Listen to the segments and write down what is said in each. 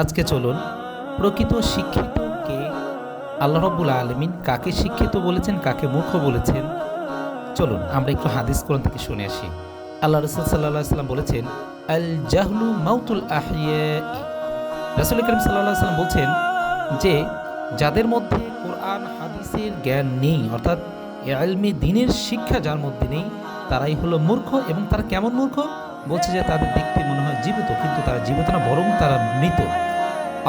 আজকে চলুন প্রকৃত শিক্ষিত কে আল্লাহ রব্বুল আলমিন কাকে শিক্ষিত বলেছেন, কাকে মূর্খ বলেছেন? চলুন, আমরা একটু হাদিস কোরআন থেকে শুনে আসি। আল্লাহ রসুল সাল্লাহ সাল্লাম বলেছেন, আল জাহলু মাউতুল আহিয়া রাসুল করিম সাল্লাহ সাল্লাম বলছেন যে, যাদের মধ্যে কোরআন, হাদিসের জ্ঞান নেই, অর্থাৎ আলমি দিনের শিক্ষা যার মধ্যে নেই, তারাই হলো মূর্খ এবং তারা কেমন মূর্খ? বলছে যে, তাদের দেখতে মনে হয় জীবিত, কিন্তু তারা জীবিত না, বরং তারা মৃত।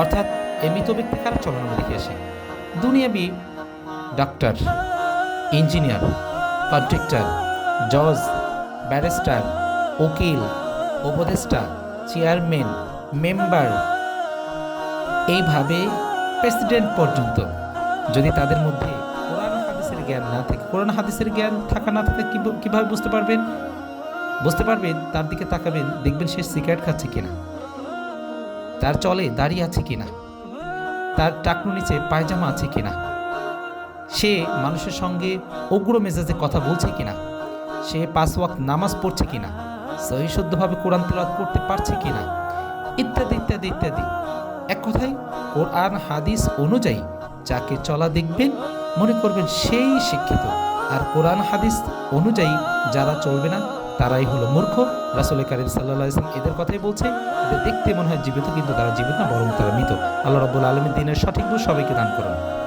অর্থাৎ এই মৃত ব্যক্তি কারা? চলন আমরা দেখে আসি। দুনিয়াবি ডাক্তার ইঞ্জিনিয়ার কন্ট্রাক্টর জজ ব্যারিস্টার উকিল, উপদেষ্টা চেয়ারম্যান মেম্বার এইভাবে প্রেসিডেন্ট পর্যন্ত যদি তাদের মধ্যে কোরআন হাদিসের জ্ঞান না থাকে, কোরআন হাদিসের জ্ঞান থাকা না থাকে কীভাবে বুঝতে পারবেন? বুঝতে পারবেন, তার দিকে তাকাবেন, দেখবেন সে সিগারেট খাচ্ছে কিনা। তার চলে দাঁড়িয়ে আছে কিনা? তার টাকনু নিচে পায়জামা আছে কিনা? সে মানুষের সঙ্গে উগ্র মেজাজে কথা বলছে কিনা? সে পাঁচ ওয়াক্ত নামাজ পড়ছে কিনা? সহি শুদ্ধভাবে কোরআন তেলাওয়াত করতে পারছে কিনা? ইত্যাদি ইত্যাদি ইত্যাদি। এক কথায়, কোরআন, হাদিস অনুযায়ী যাকে চলা দেখবেন, মনে করবেন সেই শিক্ষিত। আর কোরআন, হাদিস অনুযায়ী যারা চলবে না তারাই হলো মূর্খ। রাসুল করিম সাল্লাহ ইসলাম এদের কথাই বলছে। এদের দেখতে মনে হয় জীবিত, কিন্তু তারা জীবিত না, বরং তারা মৃত। আল্লাহ রবুল আলমীর দিনের সঠিক সবাইকে দান করুন।